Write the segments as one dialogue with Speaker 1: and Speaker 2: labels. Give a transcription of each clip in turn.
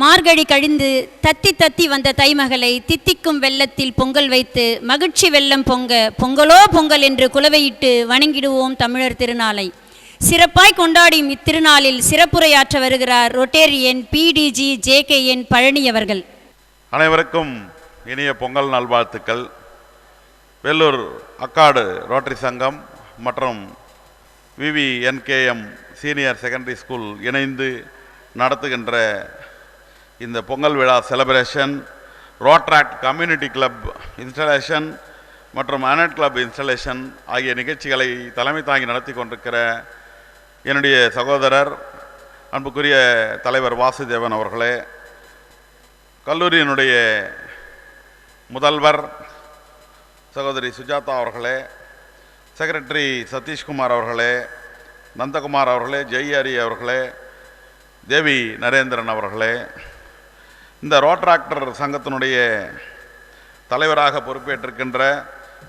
Speaker 1: மார்கழி கழிந்து தத்தி தத்தி வந்த தைமகளை தித்திக்கும் வெள்ளத்தில் பொங்கல் வைத்து மகிழ்ச்சி வெள்ளம் பொங்க பொங்கலோ பொங்கல் என்று குலவையிட்டு வணங்கிடுவோம் தமிழர் திருநாளை. சிறப்பாய் கொண்டாடும் இத்திருநாளில் சிறப்புரையாற்ற வருகிறார் ரொட்டேரியன் பிடிஜி ஜேகேஎன் பழனி அவர்கள்.
Speaker 2: அனைவருக்கும் இனிய பொங்கல் நல்வாழ்த்துக்கள். வெள்ளூர் அக்காடு ரோட்டரி சங்கம் மற்றும் விவிஎன்கேஎம் சீனியர் செகண்டரி ஸ்கூல் இணைந்து நடத்துகின்ற இந்த பொங்கல் விழா celebration rotaract community club installation மற்றும் அனட் கிளப் இன்ஸ்டலேஷன் ஆகிய நிகழ்ச்சிகளை தலைமை தாங்கி நடத்தி கொண்டிருக்கிற என்னுடைய சகோதரர் அன்புக்குரிய தலைவர் வாசுதேவன் அவர்களே கல்லூரியினுடைய முதல்வர் சகோதரி சுஜாதா அவர்களே செக்ரட்டரி சதீஷ்குமார் அவர்களே நந்தகுமார் அவர்களே ஜெய்யாரி அவர்களே தேவி நரேந்திரன் அவர்களே இந்த ரோட்ராக்டர் சங்கத்தினுடைய தலைவராக பொறுப்பேற்றிருக்கின்ற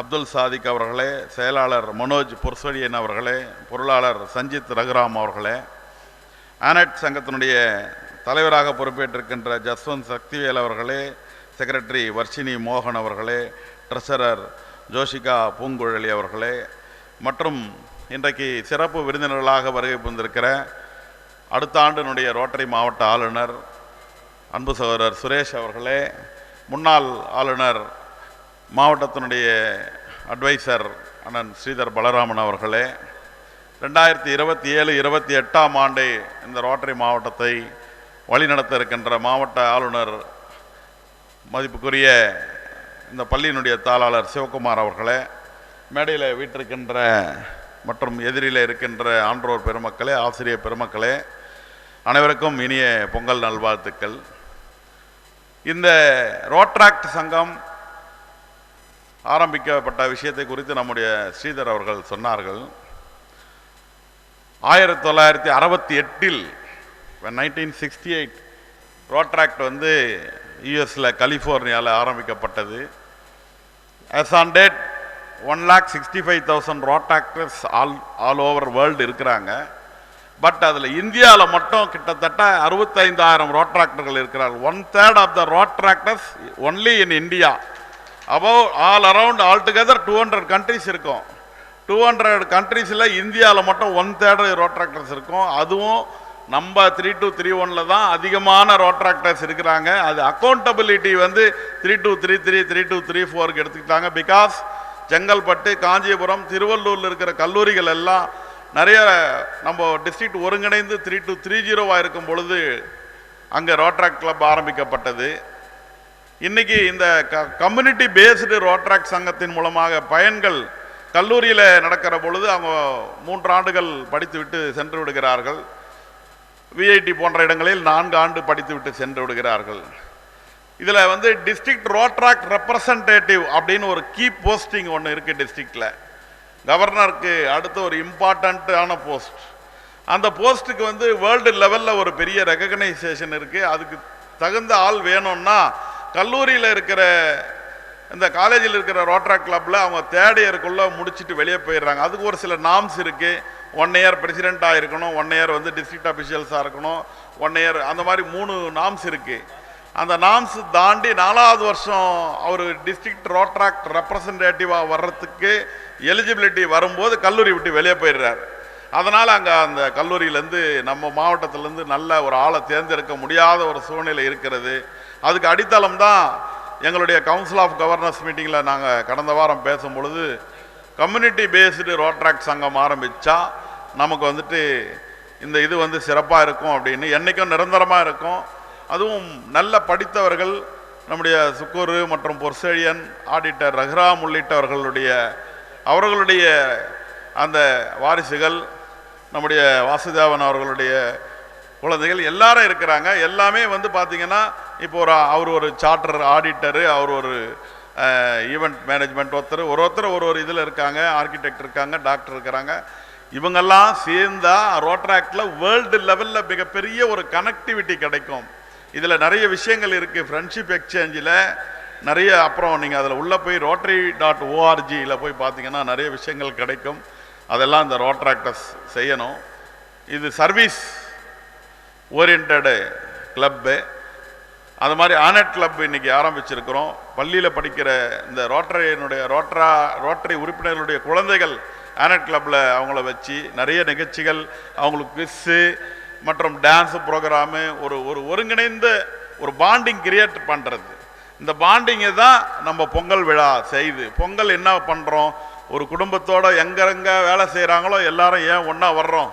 Speaker 2: அப்துல் சாதிக் அவர்களே செயலாளர் மனோஜ் பொர்சடியன் அவர்களே பொருளாளர் சஞ்சித் ரகுராம் அவர்களே ஆனட் சங்கத்தினுடைய தலைவராக பொறுப்பேற்றிருக்கின்ற ஜஸ்வந்த் சக்திவேல் அவர்களே செக்ரட்டரி வர்ஷினி மோகன் அவர்களே ட்ரெஷரர் ஜோஷிகா பூங்குழலி அவர்களே மற்றும் இன்றைக்கு சிறப்பு விருந்தினர்களாக வருகை புரிந்திருக்கிற அடுத்த ஆண்டினுடைய ரோட்டரி மாவட்ட ஆளுநர் அன்பு சகோதரர் சுரேஷ் அவர்களே முன்னாள் ஆளுநர் மாவட்டத்தினுடைய அட்வைசர் அண்ணன் ஸ்ரீதர் பலராமன் அவர்களே ரெண்டாயிரத்தி இருபத்தி ஏழு இருபத்தி எட்டாம் ஆண்டு இந்த ரோட்டரி மாவட்டத்தை வழிநடத்த இருக்கின்ற மாவட்ட ஆளுநர் மதிப்புக்குரிய இந்த பள்ளியினுடைய தாளாளர் சிவகுமார் அவர்களே மேடையில் வீட்டிருக்கின்ற மற்றும் எதிரில் இருக்கின்ற ஆன்றோர் பெருமக்களே ஆசிரியர் பெருமக்களே அனைவருக்கும் இனிய பொங்கல் நல்வாழ்த்துக்கள். இந்த ரோட்ராக்ட் சங்கம் ஆரம்பிக்கப்பட்ட விஷயத்தை குறித்து நம்முடைய ஸ்ரீதர் அவர்கள் சொன்னார்கள். ஆயிரத்தி தொள்ளாயிரத்தி அறுபத்தி எட்டில் நைன்டீன் சிக்ஸ்டி எயிட் ரோட்ராக்ட் வந்து யூஎஸில் கலிஃபோர்னியாவில் ஆரம்பிக்கப்பட்டது. As on date one lakh sixty five thousand rotaractors all all over world இருக்கிறாங்க. பட் அதில் இந்தியாவில் மட்டும் கிட்டத்தட்ட அறுபத்தைந்தாயிரம் ரோட்ராக்டர்கள் இருக்கிறார் one third of the rotaractors only in India above all around all together two hundred countries இருக்கும். டூ ஹண்ட்ரட் கண்ட்ரீஸில் இந்தியாவில் மட்டும் ஒன் தேர்டு ரோட்ராக்டர்ஸ் இருக்கும். அதுவும் நம்ம த்ரீ டூ த்ரீ ஒனில் தான் அதிகமான ரோட்ராக்டர்ஸ் இருக்கிறாங்க. அது அக்கௌண்டபிலிட்டி வந்து three two three three three two three ஃபோருக்கு எடுத்துக்கிட்டாங்க. பிகாஸ் செங்கல்பட்டு காஞ்சிபுரம் திருவள்ளூரில் இருக்கிற கல்லூரிகள் எல்லாம் நிறைய நம்ம டிஸ்ட்ரிக்ட் ஒருங்கிணைந்து த்ரீ டு த்ரீ ஜீரோவாக இருக்கும் பொழுது அங்கே ரோட்ராக் கிளப் ஆரம்பிக்கப்பட்டது. இன்னைக்கு இந்த க கம்யூனிட்டி பேஸ்டு ரோட்ராக் சங்கத்தின் மூலமாக பயன்கள் கல்லூரியில் நடக்கிற பொழுது அவங்க மூன்று ஆண்டுகள் படித்துவிட்டு சென்று விடுகிறார்கள். விஐடி போன்ற இடங்களில் நான்கு ஆண்டு படித்துவிட்டு சென்று விடுகிறார்கள். இதில் வந்து டிஸ்ட்ரிக்ட் ரோட்ராக் ரெப்ரசன்டேட்டிவ் அப்படின்னு ஒரு கீ போஸ்டிங் ஒன்று இருக்குது டிஸ்ட்ரிக்டில் கவர்னருக்கு அடுத்த ஒரு இம்பார்ட்டண்ட்டான போஸ்ட். அந்த போஸ்ட்டுக்கு வந்து வேர்ல்டு லெவலில் ஒரு பெரிய ரெக்கக்னைசேஷன் இருக்குது அதுக்கு தகுந்த ஆள் வேணும்னா கல்லூரியில் இருக்கிற இந்த காலேஜில் இருக்கிற ரோட்ராக் கிளப்பில் அவங்க தேர்ட் இயருக்குள்ளே முடிச்சுட்டு வெளியே போயிடுறாங்க. அதுக்கு ஒரு சில நாம்ஸ் இருக்குது ஒன் இயர் பிரசிடெண்ட்டாக இருக்கணும் ஒன் இயர் வந்து டிஸ்ட்ரிக்ட் அஃபிஷியல்ஸாக இருக்கணும் ஒன் இயர் அந்த மாதிரி மூணு நாம்ஸ் இருக்குது அந்த நாம்ஸ் தாண்டி நாலாவது வருஷம் அவர் டிஸ்ட்ரிக்ட் ரோட்ராக்ட் ரெப்ரசன்டேட்டிவாக வர்றதுக்கு எலிஜிபிலிட்டி வரும்போது கல்லூரி விட்டு வெளியே போயிடுறாரு. அதனால் அங்கே அந்த கல்லூரியிலேருந்து நம்ம மாவட்டத்திலேருந்து நல்ல ஒரு ஆளை தேர்ந்தெடுக்க முடியாத ஒரு சூழ்நிலை இருக்கிறது. அதுக்கு அடித்தளம் தான் எங்களுடைய கவுன்சில் ஆஃப் கவர்னர்ஸ் மீட்டிங்கில் நாங்கள் கடந்த வாரம் பேசும் பொழுது கம்யூனிட்டி பேஸ்டு ரோட்ராக்ட் சங்கம் ஆரம்பித்தா நமக்கு வந்துட்டு இந்த இது வந்து சிறப்பாக இருக்கும் அப்படின்னு என்றைக்கும் நிரந்தரமாக இருக்கும். அதுவும் நல்ல படித்தவர்கள் நம்முடைய சுக்கூரு மற்றும் பொர்சேழியன் ஆடிட்டர் ரஹ்ராம் உள்ளிட்டவர்களுடைய அவர்களுடைய அந்த வாரிசுகள் நம்முடைய வாசுதேவன் அவர்களுடைய குழந்தைகள் எல்லாரும் இருக்கிறாங்க. எல்லாமே வந்து பார்த்தீங்கன்னா இப்போ ஒரு அவர் ஒரு சார்ட்டர் ஆடிட்டரு அவர் ஒரு ஈவெண்ட் மேனேஜ்மெண்ட் ஒருத்தர் ஒரு ஒருத்தர் ஒரு ஒரு இதில் இருக்காங்க ஆர்கிடெக்ட் இருக்காங்க டாக்டர் இருக்கிறாங்க. இவங்கெல்லாம் சேர்ந்தா ரோட்ராக்டில் வேர்ல்டு லெவலில் மிகப்பெரிய ஒரு கனெக்டிவிட்டி கிடைக்கும். இதில் நிறைய விஷயங்கள் இருக்குது ஃப்ரெண்ட்ஷிப் எக்ஸ்சேஞ்சில் நிறைய அப்புறம் நீங்கள் அதில் உள்ளே போய் ரோட்டரி டாட் ஓஆர்ஜியில் போய் பார்த்தீங்கன்னா நிறைய விஷயங்கள் கிடைக்கும். அதெல்லாம் இந்த ரோட்ராக்டர்ஸ் செய்யணும். இது சர்வீஸ் ஓரியன்டு கிளப்பு அது மாதிரி ஆனட் கிளப் இன்னைக்கு ஆரம்பிச்சிருக்கிறோம். பள்ளியில் படிக்கிற இந்த ரோட்டரியினுடைய ரோட்ரா ரோட்டரி உறுப்பினர்களுடைய குழந்தைகள் ஆனட் கிளப்பில் அவங்கள வச்சு நிறைய நிகழ்ச்சிகள் அவங்களுக்கு குவிஸ்ஸு மற்றும் டான்ஸு ப்ரோக்ராமு ஒரு ஒரு ஒருங்கிணைந்த ஒரு பாண்டிங் கிரியேட் பண்ணுறது இந்த பாண்டிங்கை தான் நம்ம பொங்கல் விழா செய்து பொங்கல் என்ன பண்ணுறோம் ஒரு குடும்பத்தோட எங்கெங்க வேலை செய்கிறாங்களோ எல்லாரும் ஏன் ஒன்றா வர்றோம்?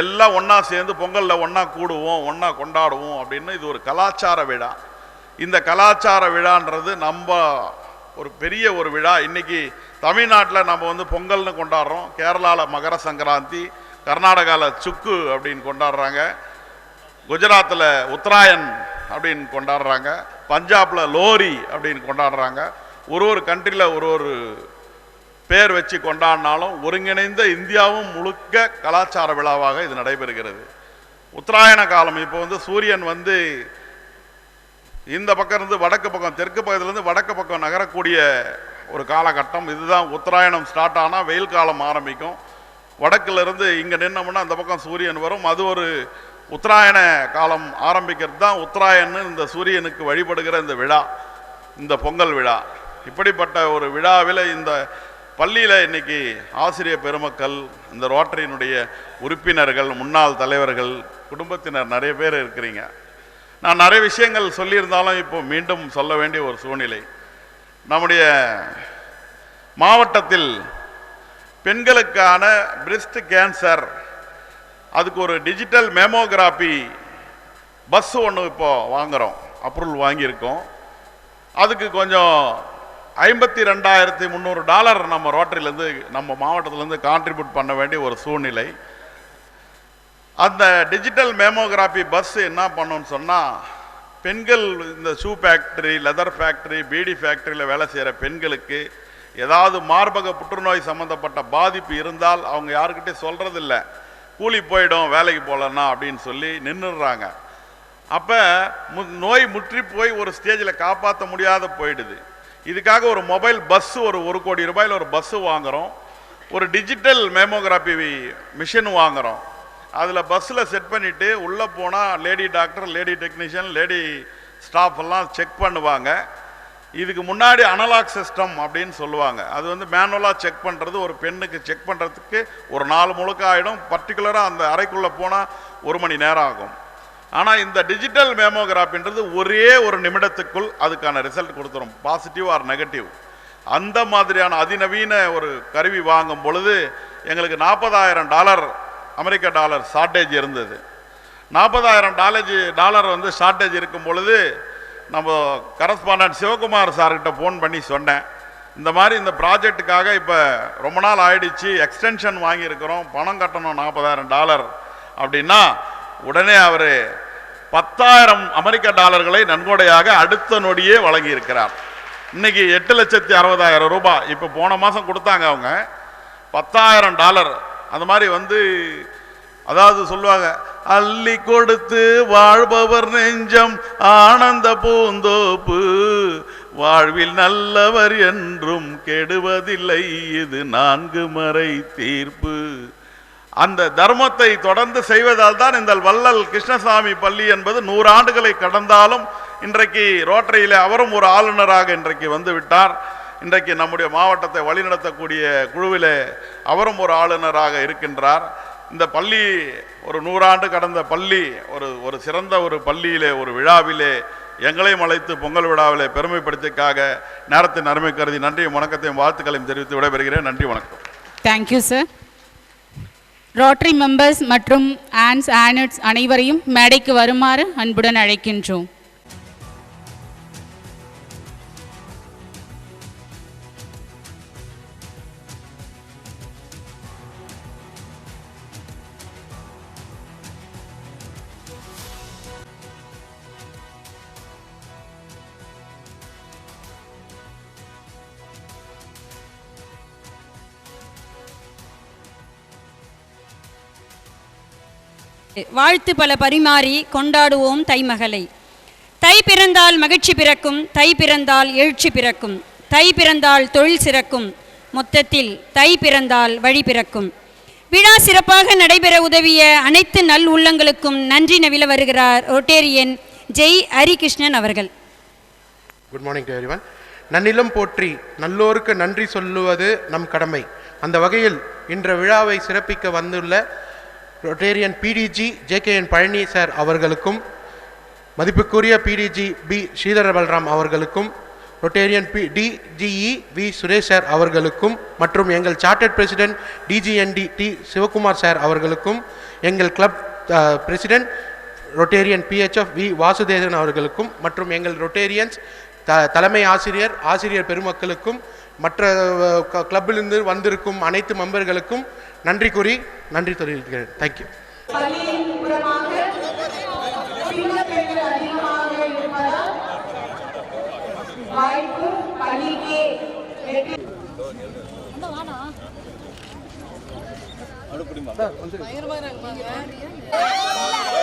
Speaker 2: எல்லாம் ஒன்றா சேர்ந்து பொங்கலில் ஒன்றா கூடுவோம் ஒன்றா கொண்டாடுவோம் அப்படின்னு இது ஒரு கலாச்சார விழா. இந்த கலாச்சார விழான்றது நம்ம ஒரு பெரிய ஒரு விழா. இன்றைக்கி தமிழ்நாட்டில் நம்ம வந்து பொங்கல்னு கொண்டாடுறோம். கேரளாவில் மகர சங்கராந்தி கர்நாடகாவில் சுக்கு அப்படின்னு கொண்டாடுறாங்க. குஜராத்தில் உத்தராயன் அப்படின்னு கொண்டாடுறாங்க. பஞ்சாபில் லோரி அப்படின்னு கொண்டாடுறாங்க. ஒரு ஒரு கண்ட்ரியில் ஒரு ஒரு பேர் வச்சு கொண்டாடினாலும் ஒருங்கிணைந்த இந்தியாவும் முழுக்க கலாச்சார விழாவாக இது நடைபெறுகிறது. உத்தராயண காலம் இப்போ வந்து சூரியன் வந்து இந்த பக்கம் இருந்து வடக்கு பக்கம் தெற்கு பக்கத்துலேருந்து வடக்கு பக்கம் நகரக்கூடிய ஒரு காலகட்டம். இதுதான் உத்தராயணம் ஸ்டார்ட் ஆனால் வெயில் காலம் ஆரம்பிக்கும். வடக்குலேருந்து இங்கே நின்னோம்னா அந்த பக்கம் சூரியன் வரும். அது ஒரு உத்தராயண காலம் ஆரம்பிக்கிறது தான் உத்தராயன்னு இந்த சூரியனுக்கு வழிபடுகிற இந்த விழா இந்த பொங்கல் விழா. இப்படிப்பட்ட ஒரு விழாவில் இந்த பள்ளியில் இன்னைக்கு ஆசிரியர் பெருமக்கள் இந்த ரோட்டரியினுடைய உறுப்பினர்கள் முன்னாள் தலைவர்கள் குடும்பத்தினர் நிறைய பேர் இருக்கிறீங்க. நான் நிறைய விஷயங்கள் சொல்லியிருந்தாலும் இப்போ மீண்டும் சொல்ல வேண்டிய ஒரு சூழ்நிலை. நம்முடைய மாவட்டத்தில் பெண்களுக்கான பிரெஸ்ட் கேன்சர் அதுக்கு ஒரு டிஜிட்டல் மெமோகிராஃபி பஸ் ஒன்று இப்போ வாங்குகிறோம் அப்ரூவல் வாங்கியிருக்கோம். அதுக்கு கொஞ்சம் ஐம்பத்தி ரெண்டாயிரத்தி முந்நூறு டாலர் நம்ம ரோட்டரியிலேருந்து நம்ம மாவட்டத்திலேருந்து கான்ட்ரிபியூட் பண்ண வேண்டிய ஒரு சூழ்நிலை. அந்த டிஜிட்டல் மேமோகிராஃபி பஸ் என்ன பண்ணுன்னு சொன்னால் பெண்கள் இந்த shoe factory leather factory beedi ஃபேக்ட்ரியில் வேலை செய்கிற பெண்களுக்கு ஏதாவது மார்பக புற்றுநோய் சம்மந்தப்பட்ட பாதிப்பு இருந்தால் அவங்க யாருக்கிட்டே சொல்கிறதில்ல கூலி போயிடும் வேலைக்கு போகலன்னா அப்படின்னு சொல்லி நின்றுடுறாங்க அப்போ மு நோய் முற்றி போய் ஒரு ஸ்டேஜில் காப்பாற்ற முடியாத போயிடுது. இதுக்காக ஒரு மொபைல் பஸ்ஸு ஒரு ஒரு கோடி ரூபாயில் ஒரு பஸ்ஸு வாங்குகிறோம் ஒரு டிஜிட்டல் மெமோகிராஃபி மிஷின் வாங்குகிறோம் அதில் பஸ்ஸில் செட் பண்ணிவிட்டு உள்ளே போனால் lady doctor lady technician lady staff எல்லாம் செக் பண்ணுவாங்க. இதுக்கு முன்னாடி அனலாக் சிஸ்டம் அப்படின்னு சொல்லுவாங்க. அது வந்து மேனுவலாக செக் பண்ணுறது ஒரு பெண்ணுக்கு செக் பண்ணுறதுக்கு ஒரு நாள் முழுக்க ஆகிடும் பர்டிகுலராக அந்த அறைக்குள்ளே போனால் ஒரு மணி நேரம் ஆகும். ஆனால் இந்த டிஜிட்டல் மேமோகிராஃபின்றது ஒரே ஒரு நிமிடத்துக்குள் அதுக்கான ரிசல்ட் கொடுத்துரும். பாசிட்டிவ் ஆர் நெகட்டிவ் அந்த மாதிரியான அதிநவீன ஒரு கருவி வாங்கும் பொழுது எங்களுக்கு நாற்பதாயிரம் டாலர் அமெரிக்க டாலர் ஷார்ட்டேஜ் இருந்தது. நாற்பதாயிரம் டாலேஜ் டாலர் வந்து ஷார்ட்டேஜ் இருக்கும் பொழுது நம்ம கரஸ்பாண்டன்ட் சிவகுமார் சார்கிட்ட ஃபோன் பண்ணி சொன்னேன். இந்த மாதிரி இந்த ப்ராஜெக்ட்டுக்காக இப்போ ரொம்ப நாள் ஆயிடுச்சு எக்ஸ்டென்ஷன் வாங்கியிருக்கிறோம் பணம் கட்டணும் நாற்பதாயிரம் டாலர் அப்படின்னா உடனே அவர் பத்தாயிரம் அமெரிக்க டாலர்களை நன்கொடையாக அடுத்த நொடியே வழங்கியிருக்கிறார். இன்னைக்கு எட்டு லட்சத்தி அறுபதாயிரம் ரூபாய். இப்போ போன மாதம் கொடுத்தாங்க அவங்க. பத்தாயிரம் டாலர். அந்த மாதிரி வந்து அதாவது சொல்லுவாங்க அள்ளி கொடுத்து வாழ்பவர் நெஞ்சம் ஆனந்த பூந்தோப்பு. வாழ்வில் நல்லவர் என்றும் கெடுவதில்லை இது நான்கு மறை தீர்ப்பு. அந்த தர்மத்தை தொடர்ந்து செய்வதால் தான் இந்த வள்ளல் கிருஷ்ணசாமி பள்ளி என்பது நூறு ஆண்டுகளை கடந்தாலும் இன்றைக்கு ரோட்டரியிலே அவரும் ஒரு ஆளுநராக இன்றைக்கு வந்து விட்டார் இன்றைக்கு நம்முடைய மாவட்டத்தை வழிநடத்தக்கூடிய குழுவிலே அவரும் ஒரு ஆளுநராக இருக்கின்றார். இந்த பள்ளி ஒரு நூறாண்டு கடந்த பள்ளி ஒரு ஒரு சிறந்த ஒரு பள்ளியிலே ஒரு விழாவிலே எங்களையும் அழைத்து பொங்கல் விழாவிலே பெருமைப்படுத்திக்காக நேரத்தின் அருமை கருதி நன்றியும் வணக்கத்தையும் வாழ்த்துக்களையும் தெரிவித்து விடைபெறுகிறேன். நன்றி வணக்கம்.
Speaker 3: தேங்க்யூ சார் ரோட்டரி மெம்பர்ஸ் மற்றும் ஆன்ஸ் ஆனட்ஸ் அனைவரையும் மேடைக்கு வருமாறு அன்புடன் அழைக்கின்றோம்.
Speaker 1: வாழ்த்து பல பரிமாறி கொண்டாடுவோம் தை மகளை தை பிறந்தால் மகிழ்ச்சி பிறக்கும் தை பிறந்தால் எழுச்சி பிறக்கும் தை பிறந்தால் தொழில் சிறக்கும் மொத்தத்தில் தை பிறந்தால் வழி பிறக்கும். விழா சிறப்பாக நடைபெற உதவிய அனைத்து நல் உள்ளங்களுக்கும் நன்றி நவில வருகிறார் ரொட்டேரியன் ஜெய் ஹரிகிருஷ்ணன் அவர்கள்.
Speaker 4: Good morning to everyone Nannilam போற்றி நல்லோருக்கு நன்றி சொல்லுவது நம் கடமை. அந்த வகையில் இன்ற விழாவை சிறப்பிக்க வந்துள்ள rotarian PDG JKN Palani sir அவர்களுக்கும் மதிப்புக்குரிய பிடிஜி பி ஸ்ரீதர பல்ராம் அவர்களுக்கும் rotarian P DGE V Suresh sir அவர்களுக்கும் மற்றும் எங்கள் chartered president DGND D Sivakumar sir அவர்களுக்கும் எங்கள் club president rotarian PHF V Vasudevan அவர்களுக்கும் மற்றும் எங்கள் ரொட்டேரியன்ஸ் த தலைமை ஆசிரியர் ஆசிரியர் பெருமக்களுக்கும் மற்ற கிளப்பிலிருந்து வந்திருக்கும் அனைத்து மெம்பர்களுக்கும் நன்றி கூறி நன்றி தெரிவிக்கிறேன். Thank you
Speaker 5: sir